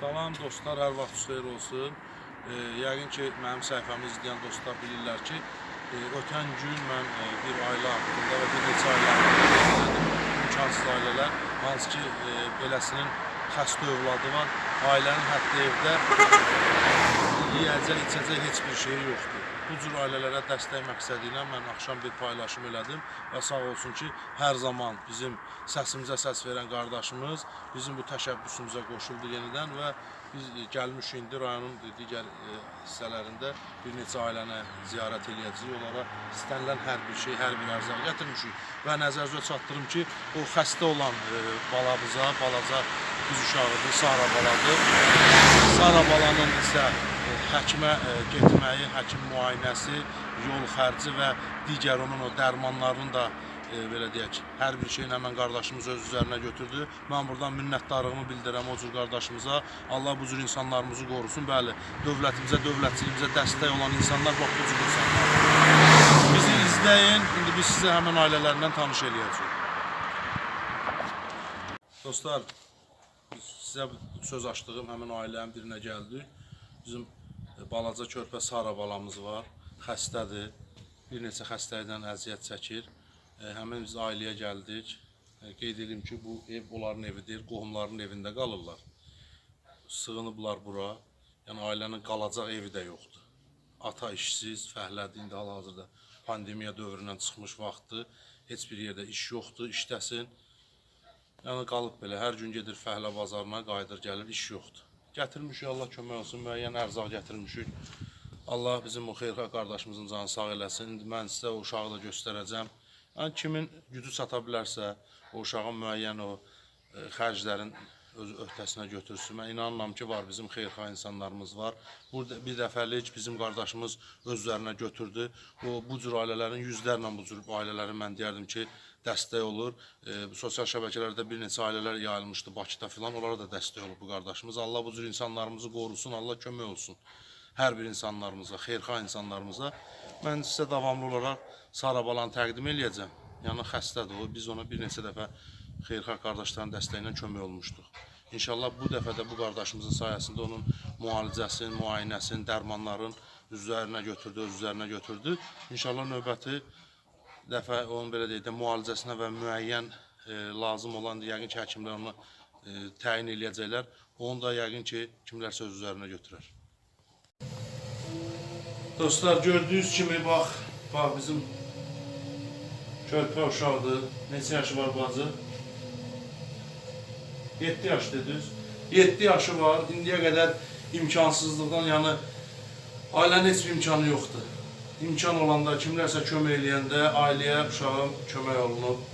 Salam dostlar, hər vaxt xeyir olsun. E, yəqin ki, mənim səhifəmi izləyən dostlar bilirlər ki, e, ötən gün mən e, bir ailə haqqında və bir neçə ailə haqqında. İmkansız ailələr, hansı ki, e, beləsinin xəstə övladı var, ailənin hətta evdə yeyəcək, içəcək heç bir şey yoxdur. Bu cür ailələrə dəstək məqsədi ilə mən axşam bir paylaşım elədim və sağ olsun ki, hər zaman bizim səsimizə səs verən qardaşımız bizim bu təşəbbüsümüzə qoşuldu yenidən və biz gəlmişik indi rayonun digər e, hissələrində bir neçə ailəni ziyarət eləyəcəyik. Onlara istənilən hər bir şey, hər bir ərzaq gətirmişik və nəzərinizə çatdırım ki, o xəstə olan e, balamıza, balaca qız uşağıdır, Sara baladır. Sara balanın isə həkimə e, getməyi, həkim müayinəsi, yol xərci və digər onun o dərmanlarının da e, belə deyək, hər bir şeyini həmən qardaşımız öz üzərinə götürdü. Mən buradan minnətdarlığımı bildirirəm o cür qardaşımıza. Allah bu cür insanlarımızı qorusun. Bəli, dövlətimizə, dövlətçiliyimizə dəstək olan insanlar bax bu cür insanlar. Bizi izləyin. İndi biz sizə həmən ailələrindən tanış eləyəcəyik. Dostlar, sizə söz açdığım həmin ailənin birinə gəldik. Bizim e, balaca körpə Sara balamız var. Xəstədir. Bir neçə xəstəlikdən əziyyət çəkir. E, Həmin biz ailəyə gəldik. E, Qeyd edim ki, bu ev onların evidir. Qohumların evində qalırlar. Sığınıblar bura. Yəni ailənin qalacaq evi də yoxdur. Ata işsiz, fəhlədir indi hal-hazırda pandemiya dövründən çıxmış vaxtı. Heç bir yerdə iş yoxdur, işdəsin. Yəni qalıb belə hər gün gedir fəhlə bazarına, qayıdır, gəlir, iş yoxdur. Gətirmişik Allah kömək olsun, müəyyən ərzaq gətirmişik. Allah bizim o xeyirxah qardaşımızın canını sağ eləsin. İndi mən sizə o uşağı da göstərəcəm. Yəni kimin gücü çata bilərsə, o uşağın müəyyən o e, xərclərin öz öhdəsinə götürsün. Mən inanmam ki, var bizim xeyirxah insanlarımız var. Burada bir dəfəlik bizim qardaşımız öz üzərinə götürdü. O bu cür ailələrin yüzlərlə bu cür ailələrin mən deyərdim ki, dəstək olur. E, sosial şəbəkələrdə bir neçə ailələr yayılmışdı Bakıda filan. Onlara da dəstək olur bu qardaşımız. Allah bu cür insanlarımızı qorusun, Allah kömək olsun. Hər bir insanlarımıza, xeyirxah insanlarımıza. Mən sizə davamlı olaraq Sara balanı təqdim eləyəcəm. Yəni xəstədir o. Biz ona bir neçə dəfə xeyirxah qardaşların dəstəyi ilə kömək olmuşduq. İnşallah bu dəfə də bu qardaşımızın sayəsində onun müalicəsini, müayinəsini, dərmanların üzərinə götürdü, öz üzərinə götürdü. İnşallah növbəti dəfə onun belə deyək də müalicəsinə və müəyyən e, lazım olan yəqin ki, həkimlər onu e, təyin eləyəcəklər. Onu da yəqin ki, kimlərsə öz üzərinə götürər. Dostlar gördüyünüz kimi bax, bax bizim körpə uşaqdır. Neçə yaşı var bacı? 7 yaş dediniz. 7 yaşı var. İndiyə qədər imkansızlıqdan, yəni ailənin heç bir imkanı yoxdur. İmkan olanda, kimlərsə kömək eləyəndə ailəyə uşağa kömək olunub,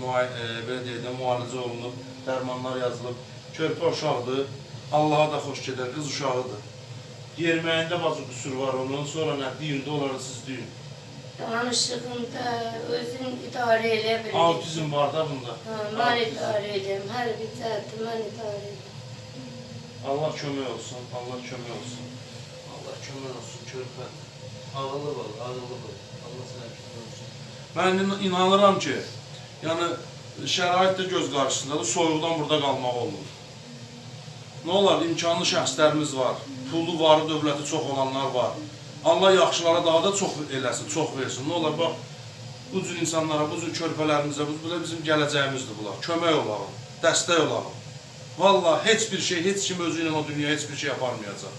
müay e, belə deyək də müalicə olunub, dərmanlar yazılıb. Körpə uşaqdır. Allaha da xoş gedər, qız uşağıdır. Yerməyində bazı qüsur var onun, sonra nə deyin də onları siz. Danışığımda özüm idarə eləyə bilirəm. Autizm var da bunda. Ha, Mən idarə edirəm, hər bir cəhətdə mən idarə edirəm. Allah kömək olsun, Allah kömək olsun. Allah kömək olsun körpə. Ağıllı ol, ağıllı ol. Allah sənə kömək olsun. Mən in- inanıram ki, yəni şərait də göz qarşısındadır, soyuqdan burada qalmaq olmur. Nə olar, imkanlı şəxslərimiz var, pulu, varı, dövləti çox olanlar var. Allah yaxşılara daha da çox eləsin, çox versin. Nə olar, bax, bu cür insanlara, bu cür körpələrimizə, bu da bizim gələcəyimizdir bunlar. Kömək olalım, dəstək olalım. Vallahi heç bir şey, heç kim özü ilə o dünyaya heç bir şey yaparmayacaq.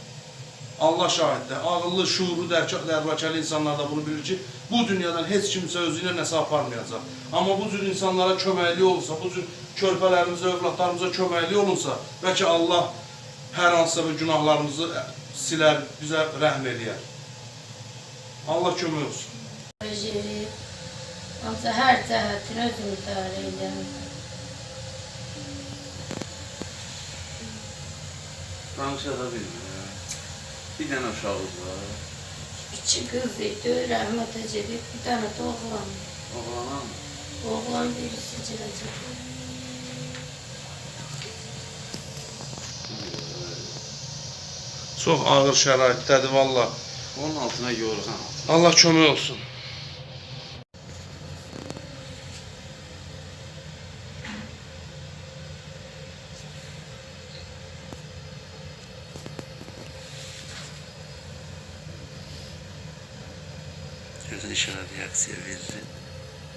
Allah şahiddir. Ağıllı, şuurlu, dərbəkəli insanlar da bunu bilir ki, bu dünyadan heç kimsə özü ilə nəsə aparmayacaq. Amma bu cür insanlara köməkli olsa, bu cür körpələrimizə, övladlarımıza köməkli olunsa, bəlkə Allah hər hansısa bir günahlarımızı silər, bizə rəhm eləyər. Allah kömək olsun. Hamısı hər cəhətini özüm idarə edirəm. Danışa da bilmir. Bir dənə uşağımız var. İki qız idi, rəhmətə gedib, bir dənə də oğlan. Oğlana mı? Oğlan birisi gələcək. Çox ağır şəraitdədir valla. Onun altına yorgan. Allah kömür olsun. Gözün işine reaksiyon verildi.